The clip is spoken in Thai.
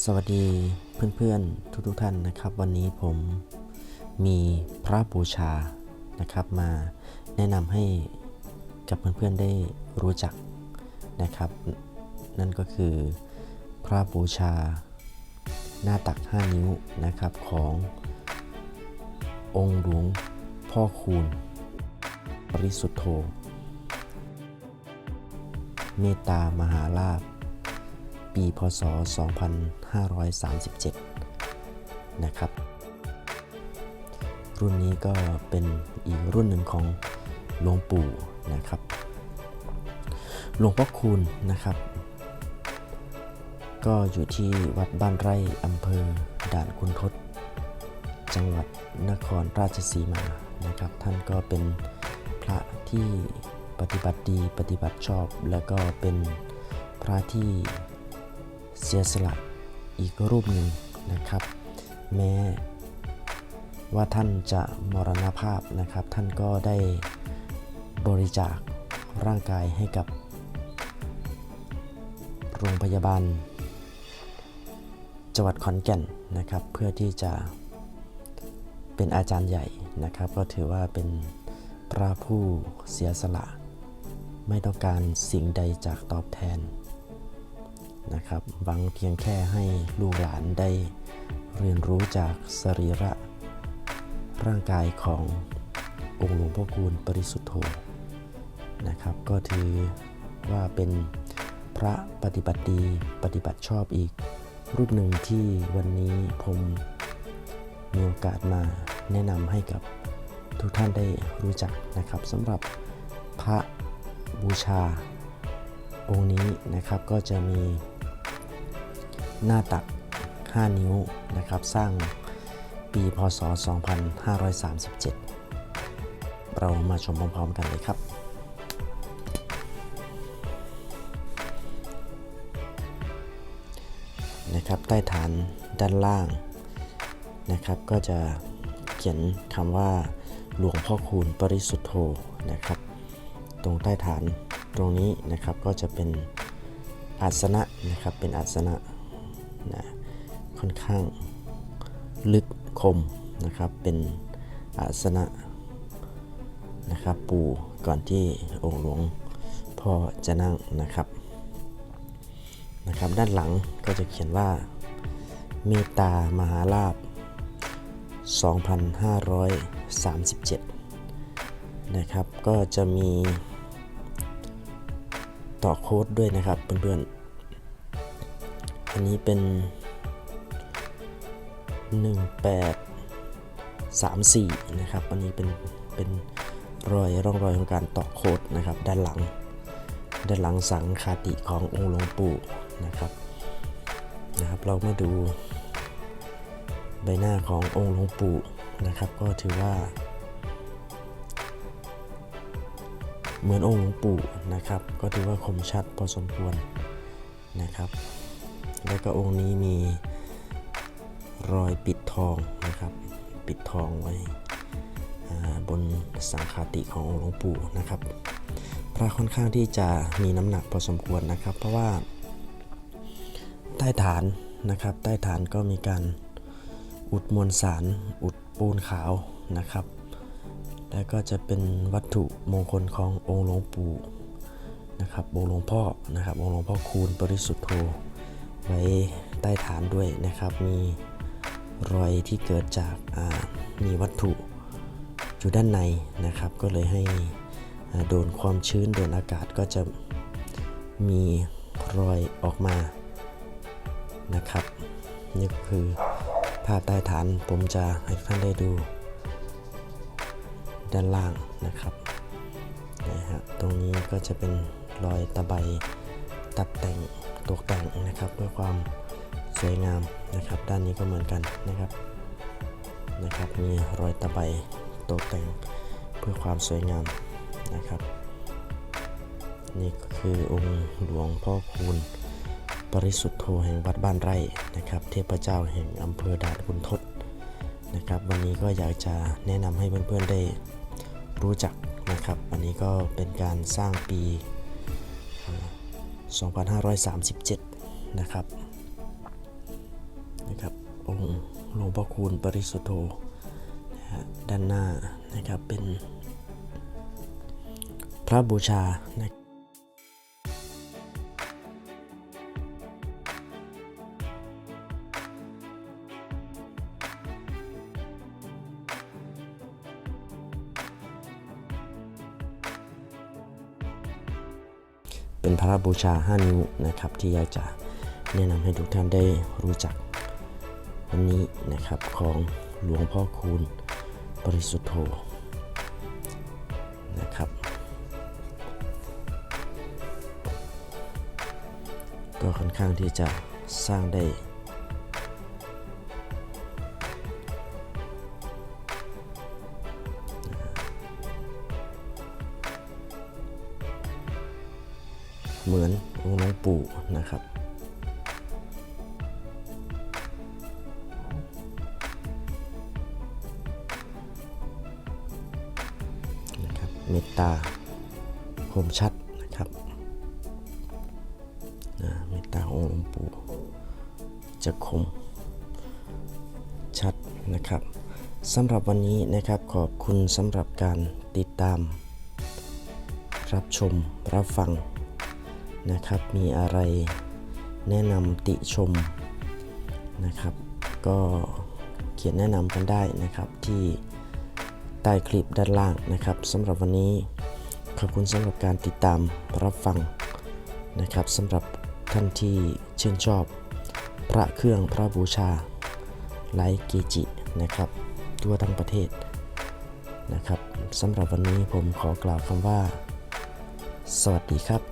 สวัสดีเพื่อนๆทุกๆท่านนะครับ วันนี้ผมมีพระบูชานะครับ มาแนะนำให้กับเพื่อนๆได้รู้จักนะครับ นั่นก็คือพระบูชาหน้าตัก 5 นิ้วนะครับขององค์หลวงพ่อคูณปริสุทธโธเมตตามหาลาภ ปีพศ 2537 นะครับ รุ่นนี้ก็เป็นอีกรุ่นหนึ่งของหลวงปู่นะครับ หลวงพ่อคูณนะครับ ก็อยู่ที่วัดบ้านไร่อำเภอด่านคุณทศ จังหวัดนครราชสีมานะครับ ท่านก็เป็นพระที่ปฏิบัติดีปฏิบัติชอบ แล้วก็เป็นพระที่ เสียสละอีกรูปหนึ่งนะครับ แม้ว่าท่านจะมรณภาพนะครับ ท่านก็ได้บริจาคร่างกายให้กับ โรงพยาบาล จังหวัดขอนแก่นนะครับ เพื่อที่จะเป็นอาจารย์ใหญ่นะครับ ก็ถือว่าเป็นพระผู้เสียสละ ไม่ต้องการสิ่งใดจากตอบแทน นะครับหวังเพียงแค่ให้ลูกหลานได้เรียนรู้จากสรีระร่างกายขององค์หลวงพ่อคูณปริสุทธโธนะครับ ก็ถือว่าเป็นพระปฏิบัติดีปฏิบัติชอบอีกรูปหนึ่งที่วันนี้ผมมีโอกาสมาแนะนำให้กับทุกท่านได้รู้จักนะครับสำหรับพระบูชาองค์นี้นะครับก็จะมี หน้าตัก 5 นิ้วนะครับ สร้างปีพศ 2537 เรามาชมพร้อมๆกันเลยครับนะครับใต้ฐานด้านล่างนะครับ ก็จะเขียนคำว่าหลวงพ่อคูณปริสุทธโธนะครับ ตรงใต้ฐานตรงนี้นะครับก็จะเป็นอาสนะนะครับเป็นอาสนะ นะค่อนข้างลึกคมนะครับ เป็นอาสนะนะครับ ปูก่อนที่องค์หลวงพ่อจะนั่งนะครับนะครับ ด้านหลังก็จะเขียนว่าเมตตามหาลาภ2537 นะครับ ก็จะมีต่อโค้ดด้วยนะครับเพื่อนๆ อันนี้เป็น 1834 นะครับ อันนี้เป็น เป็นรอยร่องรอยของการต่อโคดนะครับ ด้านหลัง ด้านหลังสังคาติขององค์หลวงปู่นะครับ นะครับ เรามาดูใบหน้าขององค์หลวงปู่นะครับ ก็ถือว่า เหมือนองค์หลวงปู่นะครับ ก็ถือว่าคมชัดพอสมควรนะครับ แล้วก็องค์นี้มีรอยปิดทองนะครับ ปิดทองไว้บนสังคาติขององค์หลวงปู่นะครับ พระค่อนข้างที่จะมีน้ำหนักพอสมควรนะครับ เพราะว่าใต้ฐานนะครับ ใต้ฐานก็มีการอุดมวลสาร อุดปูนขาวนะครับ แล้วก็จะเป็นวัตถุมงคลขององค์หลวงปู่นะครับองค์หลวงพ่อนะครับองค์หลวงพ่อคูณปริสุทธโธ ไว้ใต้ฐานด้วยนะครับ มีรอยที่เกิดจากมีวัตถุอยู่ด้านในนะครับ ก็เลยให้โดนความชื้นโดนอากาศก็จะมีรอยออกมานะครับนี่ก็คือภาพใต้ฐานผมจะให้ท่านได้ดู ด้านล่างนะครับนะฮะตรงนี้ก็จะเป็นรอยตะไบ ตัดแต่งตกแต่งนะครับเพื่อความสวยงามนะครับ ด้านนี้ก็เหมือนกันนะครับนะครับ มีรอยตะไบตกแต่งเพื่อความสวยงามนะครับ นี่ก็คือองค์หลวงพ่อคูณปริสุทธโธแห่งวัดบ้านไร่นะครับ เทพเจ้าแห่งอำเภอด่านคุณทศนะครับ วันนี้ก็อยากจะแนะนำให้เพื่อนๆได้รู้จักนะครับ วันนี้ก็เป็นการสร้างปี 2537 นะครับนะครับองค์หลวงพ่อคูณปริสุทธโธนะฮะด้านหน้านะครับเป็นพระบูชานะ เป็นพระบูชา 5 นิ้วนะครับ ที่อยากจะแนะนำให้ทุกท่านได้รู้จักวันนี้นะครับของหลวงพ่อคูณปริสุทธโธนะครับ ก็ค่อนข้างที่จะสร้างได้ เหมือนองค์หลวงปู่นะครับนะครับ เมตตาคมชัดนะครับอ่าเมตตาองค์หลวงปู่จะคมชัดนะครับสำหรับวันนี้นะครับขอบคุณสำหรับการติดตาม รับชม รับฟัง นะครับ มีอะไรแนะนำติชมนะครับ ก็เขียนแนะนำกันได้นะครับที่ใต้คลิปด้านล่างนะครับสำหรับวันนี้ขอบคุณสำหรับการติดตามรับฟังนะครับสำหรับท่านที่ชื่นชอบ พระเครื่องพระบูชาไลท์เกจินะครับทั่วทั้งประเทศนะครับสำหรับวันนี้ผมขอกล่าวคำว่า สวัสดีครับ